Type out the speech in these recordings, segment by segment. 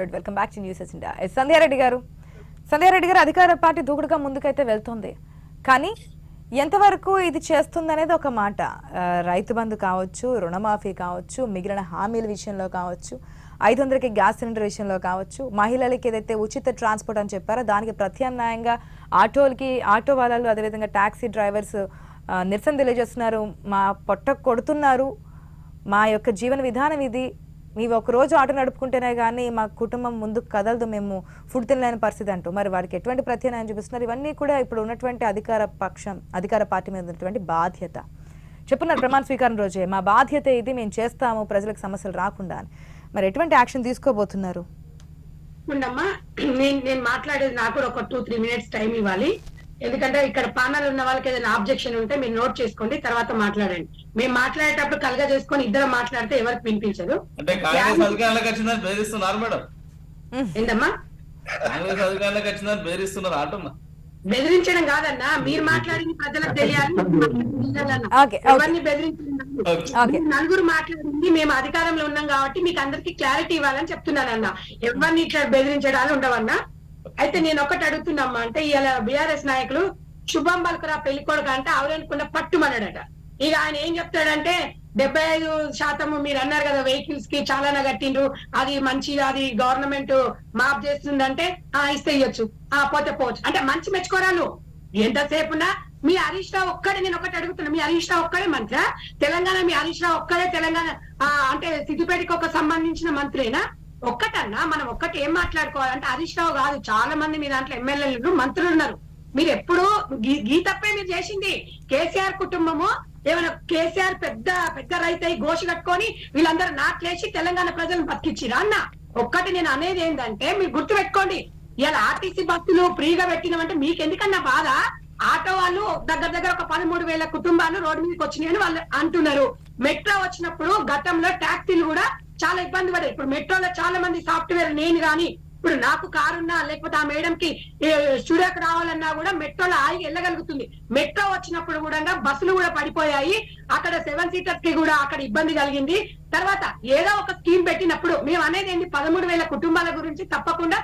Right welcome back to news India Sandhya Reddy garu. Sandhya Reddy garu అధికార party దూకుడుగా ముందుకైతే వెళ్తుంది. కానీ ఎంతవరకు ఇది చేస్తుంది అనేది ఒక మాట. రైతు బంధు కావచ్చు రుణమాఫీ కావచ్చు మిగిలిన హామీల విషయంలో కావచ్చు ఐదు వందలకి గ్యాస్ సిలిండర్ విషయంలో కావచ్చు మహిళలకి ఏదైతే ఉచిత ట్రాన్స్పోర్ట్ అని చెప్పారో దానికి ప్రత్యామ్నాయంగా ఆటోలకి ఆటో వాళ్ళు అదేవిధంగా ట్యాక్సీ డ్రైవర్స్ నిరసన తెలియజేస్తున్నారు. మా పొట్ట కొడుతున్నారు. మా యొక్క జీవన విధానం ఇది. మేము ఒక రోజు ఆటో నడుపుకుంటేనే కానీ మా కుటుంబం ముందుకు కదలదు మేము ఫుడ్ తినలేని పరిస్థితి అంటూ. మరి వారికి ఎటువంటి ప్రత్యామ్నాయం చూపిస్తున్నారు? ఇవన్నీ కూడా ఇప్పుడు ఉన్నటువంటి అధికార పక్షం అధికార పార్టీ మీద ఉన్నటువంటి బాధ్యత. చెప్పున్నారు ప్రమాణ స్వీకారం రోజే. మా బాధ్యత ఇది మేము చేస్తాము ప్రజలకు సమస్యలు రాకుండా అని. మరి ఎటువంటి యాక్షన్ తీసుకోబోతున్నారు? నేను నేను మాట్లాడేది నాకు కూడా ఒక టూ త్రీ మినిట్స్ టైం ఇవ్వాలి. ఎందుకంటే ఇక్కడ పానాలు ఉన్న వాళ్ళకి ఏదైనా ఆబ్జెక్షన్ ఉంటే మీరు నోట్ చేసుకోండి తర్వాత మాట్లాడండి. మేము మాట్లాడేటప్పుడు కలగా చేసుకొని ఇద్దరు మాట్లాడితే ఎవరికి వినిపించదు? ఏంటమ్మా? బెదిరించడం కాదన్నా మీరు మాట్లాడింది ప్రజలకు తెలియాలి. తెలియాలన్నా. Okay, okay. ఎవరిని బెదిరించడం నలుగురు మాట్లాడింది మేము అధికారంలో ఉన్నాం కాబట్టి మీకు అందరికి క్లారిటీ ఇవ్వాలని చెప్తున్నానన్న. ఎవరిని ఇట్లా బెదిరించడాలు ఉండవన్నా? అయితే నేను ఒకటి అడుగుతున్నామ్మా అంటే ఇలా బిఆర్ఎస్ నాయకులు శుభం బల్కరా పెళ్ళి కొడుకు అంటే ఆవిడనుకున్న పట్టుమన్నాడట. ఇక ఆయన ఏం చెప్తాడంటే డెబ్బై ఐదు శాతము మీరు అన్నారు కదా వెహికల్స్కి చాలా కట్టిండ్రు అది మంచి అది గవర్నమెంట్ మాఫ్ చేస్తుందంటే ఆ ఇస్తే ఇయ్యొచ్చు ఆ పోతే పోవచ్చు. అంటే మంచి మెచ్చుకోరా నువ్వు ఎంతసేపునా మీ హరీష్ రావు ఒక్కడే నేను ఒకటి అడుగుతున్నా మీ హరీష్ రావు ఒక్కడే మంత్రి? తెలంగాణ మీ హరీష్ రావు ఒక్కడే తెలంగాణ ఆ, అంటే సిద్దిపేటకి ఒక సంబంధించిన మంత్రేనా? ఒక్కటన్నా మనం ఒక్కటి ఏం మాట్లాడుకోవాలంటే హరీష్ రావు కాదు. చాలా మంది మీ దాంట్లో ఎమ్మెల్యేలు మంత్రులు ఉన్నారు. మీరు ఎప్పుడు గీ- గీ తప్పే మీరు చేసింది. కేసీఆర్ కుటుంబము ఏమైనా కేసీఆర్ పెద్ద పెద్ద రైతు అయి గోషి కట్టుకొని వీళ్ళందరూ నాట్లేసి తెలంగాణ ప్రజలను బతికిచ్చిరా అన్న? ఒక్కటి నేను అనేది ఏంటంటే మీరు గుర్తు పెట్టుకోండి ఇలా ఆర్టీసీ బస్సులు ఫ్రీగా పెట్టినామంటే మీకు ఎందుకన్నా బాధ? ఆటో వాళ్ళు దగ్గర దగ్గర ఒక పదమూడు వేల కుటుంబాలు రోడ్డు మీదకి వచ్చినాయని వాళ్ళు అంటున్నారు. మెట్రో వచ్చినప్పుడు గతంలో ట్యాక్సీలు కూడా చాలా ఇబ్బంది పడేది ఇప్పుడు మెట్రోలో చాలా మంది సాఫ్ట్వేర్ నేను గాని ఇప్పుడు నాకు కారున్నా లేకపోతే ఆ మేడం కి స్టూడియోకి రావాలన్నా కూడా మెట్రోలో ఆగి వెళ్ళగలుగుతుంది. మెట్రో వచ్చినప్పుడు కూడా బస్సులు కూడా పడిపోయాయి. అక్కడ సెవెన్ సీటర్స్కి కూడా అక్కడ ఇబ్బంది కలిగింది. తర్వాత ఏదో ఒక స్కీమ్ పెట్టినప్పుడు మేము అనేది ఏంటి? పదమూడు వేల కుటుంబాల గురించి తప్పకుండా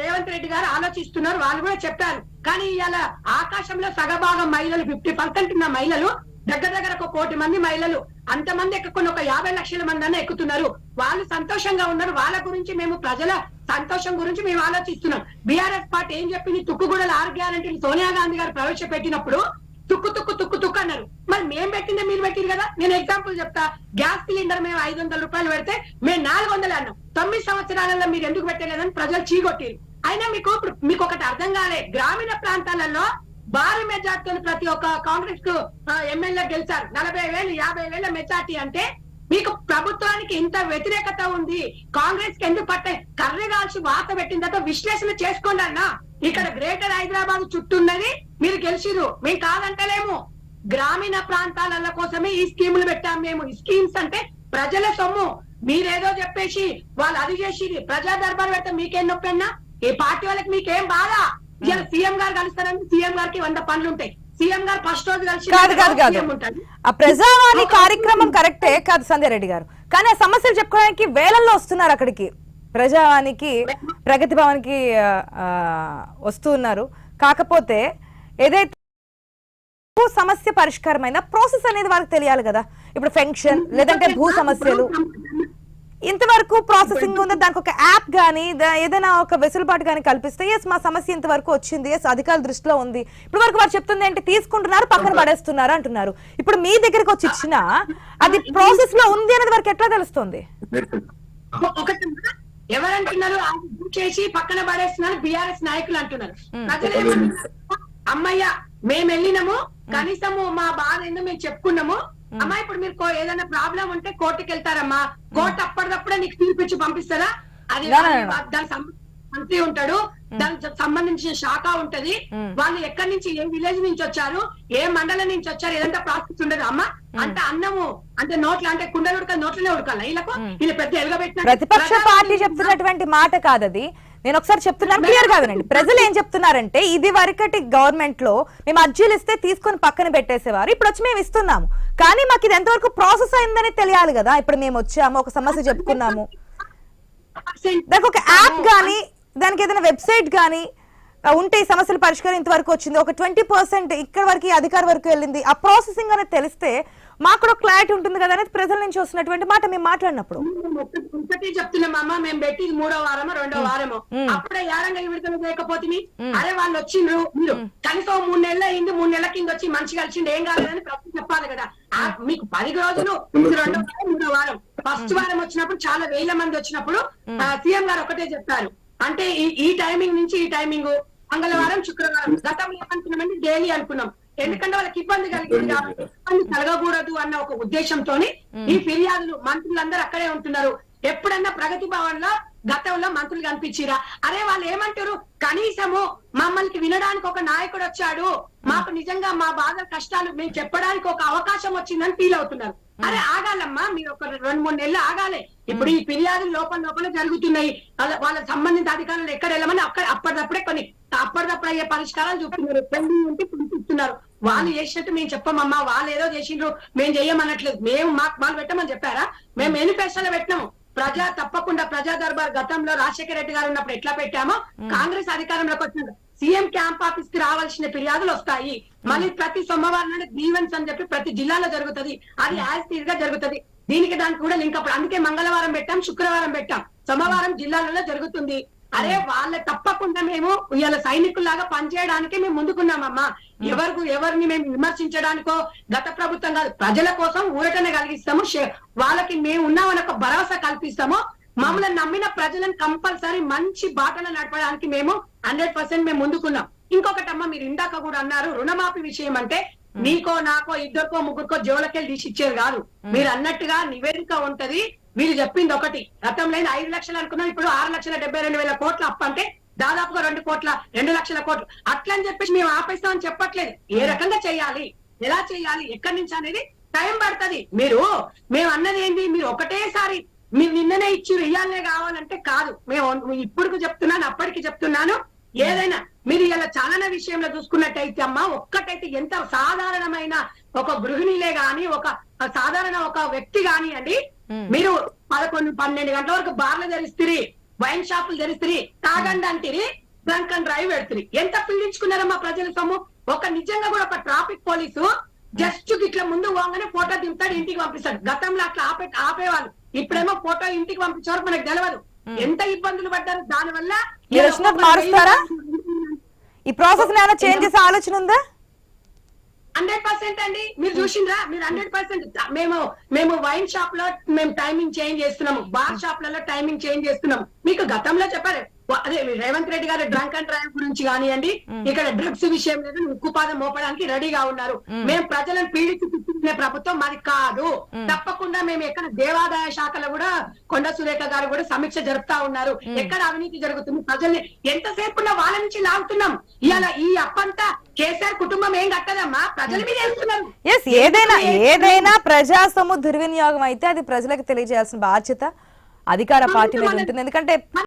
రేవంత్ రెడ్డి గారు ఆలోచిస్తున్నారు. వాళ్ళు కూడా చెప్పారు. కానీ ఇవాళ ఆకాశంలో సగభాగం మహిళలు ఫిఫ్టీ పర్సెంట్ ఉన్న మహిళలు దగ్గర దగ్గర ఒక కోటి మంది మహిళలు అంతమంది ఎక్కకుండా ఒక యాభై లక్షల మంది అన్న ఎక్కుతున్నారు. వాళ్ళు సంతోషంగా ఉన్నారు. వాళ్ళ గురించి మేము ప్రజల సంతోషం గురించి మేము ఆలోచిస్తున్నాం. బీఆర్ఎస్ పార్టీ ఏం చెప్పింది? తుక్కుగూడల ఆరు గ్యారంటీని సోనియా గాంధీ గారు ప్రవేశపెట్టినప్పుడు తుక్కు తుక్కు తుక్కు తుక్కు అన్నారు. మరి మేము పెట్టిందే మీరు పెట్టింది కదా? నేను ఎగ్జాంపుల్ చెప్తా. గ్యాస్ సిలిండర్ మేము ఐదు వందల రూపాయలు పెడితే మేము నాలుగు వందలు అన్నాం. తొమ్మిది సంవత్సరాలలో మీరు ఎందుకు పెట్టలేదని ప్రజలు చీగొట్టారు. అయినా మీకు ఇప్పుడు మీకు ఒకటి అర్థం కాలే. గ్రామీణ ప్రాంతాలలో భారీ మెజార్టీతో ప్రతి ఒక్క కాంగ్రెస్కు ఎమ్మెల్యే గెలిచారు. నలభై వేలు యాభై వేల మెజార్టీ అంటే మీకు ప్రభుత్వానికి ఇంత వ్యతిరేకత ఉంది. కాంగ్రెస్కి ఎందుకు పట్టే కర్రె కాల్చి వాత పెట్టిన తర్వాత విశ్లేషణ చేసుకోండి అన్న. ఇక్కడ గ్రేటర్ హైదరాబాద్ చుట్టూన్నది మీరు గెలిచిరు మేము కాదంటలేము. గ్రామీణ ప్రాంతాల కోసమే ఈ స్కీములు పెట్టాము మేము. ఈ స్కీమ్స్ అంటే ప్రజల సొమ్ము. మీరేదో చెప్పేసి వాళ్ళు అది చేసి ప్రజా దర్బార్ పెడితే మీకేం నొప్పి అన్నా? ఈ పార్టీ వాళ్ళకి మీకేం బాధ? ఇలా సీఎం గారు కలుస్తారని సీఎం గారికి వంద పనులు ఉంటాయి. సీఎం గారు ఫస్ట్ రోజు కలిసి కాదు ఆ ప్రజావాణి కార్యక్రమం కరెక్టే కాదు సంధ్య రెడ్డి గారు. కానీ ఆ సమస్యలు చెప్పుకోవడానికి వేలల్లో వస్తున్నారు అక్కడికి. ప్రజావానికి ప్రగతి భవన్కి వస్తూ ఉన్నారు. కాకపోతే ఏదైతే భూ సమస్య పరిష్కారమైన ప్రాసెస్ అనేది వాళ్ళకి తెలియాలి కదా. ఇప్పుడు ఫెన్షన్ లేదంటే భూ సమస్యలు. ఇంతవరకు ప్రాసెసింగ్ ఉందా? దానికి ఒక యాప్ గానీ దా- ఏదైనా ఒక వెసులుబాటు గానీ కల్పిస్తే ఎస్ మా సమస్య ఇంతవరకు వచ్చింది. ఎస్ అధికారుల దృష్టిలో ఉంది. ఇప్పుడు వరకు వారు చెప్తుంది ఏంటి? తీసుకుంటున్నారు పక్కన పడేస్తున్నారు అంటున్నారు. ఇప్పుడు మీ దగ్గరికి వచ్చి ఇచ్చిన అది ప్రాసెస్లో ఉంది అనేది వారికి ఎట్లా తెలుస్తుంది? ఒకటి ఎవరంటున్నారు? చేసి పక్కన పడేస్తున్నారు బీఆర్ఎస్ నాయకులు అంటున్నారు? అమ్మయ్య మేము వెళ్ళినాము కనీసము మా బాధ ఏందో మేము చెప్పుకున్నాము. అమ్మా ఇప్పుడు మీరు ఏదైనా ప్రాబ్లం ఉంటే కోర్టుకి వెళ్తారమ్మా కోర్టు అప్పటికప్పుడే నీకు తీర్పు ఇచ్చి పంపిస్తారా? అది సంబంధించిన మంత్రి ఉంటాడు. దానికి సంబంధించిన శాఖ ఉంటది. వాళ్ళు ఎక్కడి నుంచి ఏ విలేజ్ నుంచి వచ్చారు ఏ మండలం నుంచి వచ్చారు ఏదంతా ప్రాసెస్ ఉండదు. అమ్మా అంటే అన్నము అంటే నోట్ల అంటే కుండలు ఉడక నోట్లనే ఉడకాల. వీళ్ళకు వీళ్ళు పెద్ద ఎలగబెట్టిన ప్రతిపక్ష పార్టీ చెప్తున్నటువంటి మాట కాదది. నేను ఒకసారి చెప్తున్నాను క్లియర్గా వినండి ప్రజలు ఏం చెప్తున్నారంటే ఇది వరకటి గవర్నమెంట్లో మేము అర్జీలు ఇస్తే తీసుకొని పక్కన పెట్టేసేవారు. ఇప్పుడు వచ్చి మేము ఇస్తున్నాము. కానీ మాకు ఇది ఎంతవరకు ప్రాసెస్ అయిందని తెలియాలి కదా. ఇప్పుడు మేము వచ్చాము ఒక సమస్య చెప్పుకున్నాము. దానికి ఒక యాప్ కానీ దానికి ఏదైనా వెబ్సైట్ కానీ ఉంటే ఈ సమస్యల పరిష్కారం ఇంతవరకు వచ్చింది. ఒక ట్వంటీ పర్సెంట్ ఇక్కడ వరకు అధికారి వరకు వెళ్ళింది. ఆ ప్రాసెసింగ్ అనేది తెలిస్తే మాకు కూడా క్లారిటీ ఉంటుంది కదా అనేది ప్రజల నుంచి వస్తున్నటువంటి మాట మేము మాట్లాడినప్పుడు. ఒకటి చెప్తున్నాం అమ్మ మేము పెట్టి మూడో వారమో రెండో వారమో. అప్పుడే ఏడంగా విడుదల చేయకపోతే అరే వాళ్ళు వచ్చిండ్రు మీరు కనీసం మూడు నెలలు అయింది మూడు నెలల కింద వచ్చి మంచిగా కలిసిండు ఏం కాలేదని చెప్పాలి కదా. మీకు పది రోజులు రెండో వారం మూడో వారం. ఫస్ట్ వారం వచ్చినప్పుడు చాలా వేల మంది వచ్చినప్పుడు సీఎం గారు ఒకటే చెప్పారు. అంటే ఈ ఈ టైమింగ్ నుంచి ఈ టైమింగ్ మంగళవారం శుక్రవారం గతంలో ఏమనుకున్నామంటే డైలీ అనుకున్నాం. ఎందుకంటే వాళ్ళకి ఇబ్బంది కలిగింది కాబట్టి ఇబ్బంది కలగకూడదు అన్న ఒక ఉద్దేశంతోని ఈ ఫిర్యాదులు మంత్రులందరూ అక్కడే ఉంటున్నారు. ఎప్పుడన్నా ప్రగతి భవన్లో గతంలో మంత్రులు కనిపించిరా? అరే వాళ్ళు ఏమంటారు? కనీసము మమ్మల్ని వినడానికి ఒక నాయకుడు వచ్చాడు. మాకు నిజంగా మా బాధ కష్టాలు మేము చెప్పడానికి ఒక అవకాశం వచ్చిందని ఫీల్ అవుతున్నారు. అరే ఆగాలమ్మా మీరు ఒక రెండు మూడు నెలలు ఆగాలి. ఇప్పుడు ఈ ఫిర్యాదులు లోపల లోపల జరుగుతున్నాయి. వాళ్ళ- వాళ్ళ సంబంధిత అధికారులు ఎక్కడ వెళ్ళమని అక్కడ అప్పటిదప్పుడే కొన్ని అప్పటిదప్పుడు అయ్యే పరిష్కారాలు చూపుతున్నారు పెండింగ్ ఉంటే చూపుతున్నారు వాళ్ళు చేసినట్టు మేము చెప్పమమ్మా వాళ్ళు ఏదో చేసిండ్రు మేము చెయ్యమన్నట్లేదు మేము మాకు వాళ్ళు పెట్టమని చెప్పారా? మేము మేనిఫెస్టోలో పెట్టినాము. ప్రజా తప్పకుండా ప్రజా దర్బార్ గతంలో రాజశేఖర రెడ్డి గారు ఉన్నప్పుడు ఎట్లా పెట్టామో కాంగ్రెస్ అధికారంలోకి వచ్చింది సీఎం క్యాంప్ ఆఫీస్కి రావాల్సిన ఫిర్యాదులు వస్తాయి. మళ్ళీ ప్రతి సోమవారం నాడు గ్రీవెన్స్ అని చెప్పి ప్రతి జిల్లాలో జరుగుతది. అది యాజ్గా జరుగుతది. దీనికి దానికి కూడా లింక్ అప్పుడు అందుకే మంగళవారం పెట్టాం శుక్రవారం పెట్టాం. సోమవారం జిల్లాలలో జరుగుతుంది. అరే వాళ్ళ తప్పకుండా మేము ఇవాళ సైనికుల్లాగా పనిచేయడానికి మేము ముందుకున్నామమ్మా. ఎవరికి ఎవరిని మేము విమర్శించడానికో గత ప్రభుత్వం కాదు ప్రజల కోసం ఊరటన కలిగిస్తాము వాళ్ళకి మేము ఉన్నామని ఒక భరోసా కల్పిస్తాము. మమ్మల్ని నమ్మిన ప్రజలను కంపల్సరీ మంచి బాటలో నడపడానికి మేము హండ్రెడ్ పర్సెంట్ మేము ముందుకున్నాం. ఇంకొకటమ్మ మీరు ఇందాక కూడా అన్నారు రుణమాఫీ విషయం అంటే నీకో నాకో ఇద్దరికో ముగ్గురికో జోలకెళ్ళి తీసి ఇచ్చేది కాదు మీరు అన్నట్టుగా నివేదిక ఉంటది వీళ్ళు చెప్పింది ఒకటి. గతంలో అయితే ఐదు లక్షలు అనుకున్నాం ఇప్పుడు ఆరు లక్షల డెబ్బై రెండు వేల కోట్ల అప్పు అంటే దాదాపుగా రెండు కోట్ల రెండు లక్షల కోట్లు. అట్లా అని చెప్పేసి మేము ఆపేస్తామని చెప్పట్లేదు. ఏ రకంగా చేయాలి? ఎలా చేయాలి? ఎక్కడి నుంచి అనేది టైం పడుతుంది. మీరు మేము అన్నది ఏంటి మీరు ఒకటేసారి మీరు నిన్ననే ఇచ్చి ఇయ్యాలనే కావాలంటే కాదు. మేము ఇప్పుడు చెప్తున్నాను అప్పటికి చెప్తున్నాను. ఏదైనా మీరు ఇలా చాలన విషయంలో చూసుకున్నట్టయితే అమ్మా ఒక్కటైతే ఎంత సాధారణమైన ఒక గృహిణిలే గాని ఒక సాధారణ ఒక వ్యక్తి కానివ్వండి మీరు పదకొండు పన్నెండు గంటల వరకు బార్లు తెరిస్తిరి వైన్ షాపులు తెరిస్తిరి తాగండి అంటిరి డ్రంక్ అండ్ డ్రైవ్ పెడుతుంది ఎంత పీడించుకున్నారమ్మా ప్రజల సొమ్ము? ఒక నిజంగా కూడా ఒక ట్రాఫిక్ పోలీసు జస్ట్ ఇట్లా ముందు పోగానే ఫోటో దింపుతాడు ఇంటికి పంపిస్తాడు. గతంలో అట్లా ఆపే ఆపేవాళ్ళు. ఇప్పుడేమో ఫోటో ఇంటికి పంపించే వరకు మనకు తెలియదు ఎంత ఇబ్బందులు పడ్డారు దాని వల్ల? ఈ ప్రాసెస్ ఆలోచన ఉందా? హండ్రెడ్ పర్సెంట్ అండి. మీరు చూసిండ్రా? మీరు హండ్రెడ్ పర్సెంట్ మేము మేము వైన్ షాప్లో మేము టైమింగ్ చేంజ్ చేస్తున్నాము. బార్ షాప్లలో టైమింగ్ చేంజ్ చేస్తున్నాము. మీకు గతంలో చెప్పారు. అదే రేవంత్ రెడ్డి గారు డ్రంక్ అండ్ డ్రైవ్ గురించి కానివ్వండి ఇక్కడ డ్రగ్స్ విషయం లేదు ఉక్కుపాదం మోపడానికి రెడీగా ఉన్నారు. మేము ప్రజలను పీడించి తిట్టుకునే ప్రభుత్వం మాది కాదు. తప్పకుండా మేము ఎక్కడ దేవాదాయ శాఖలో కూడా కొండ సురేఖ గారు కూడా సమీక్ష జరుపుతా ఉన్నారు. ఎక్కడ అవినీతి జరుగుతుంది? ప్రజల్ని ఎంతసేపు వాళ్ళ నుంచి లాగుతున్నాం. ఇవాళ ఈ అప్పంతా కేసీఆర్ కుటుంబం ఏం కట్టదమ్మా? ప్రజల మీద ఎస్ ఏదైనా ఏదైనా ప్రజా సొమ్ము దుర్వినియోగం అయితే అది ప్రజలకు తెలియజేయాల్సిన బాధ్యత అధికార పార్టీ మీద ఉంటుంది. ఎందుకంటే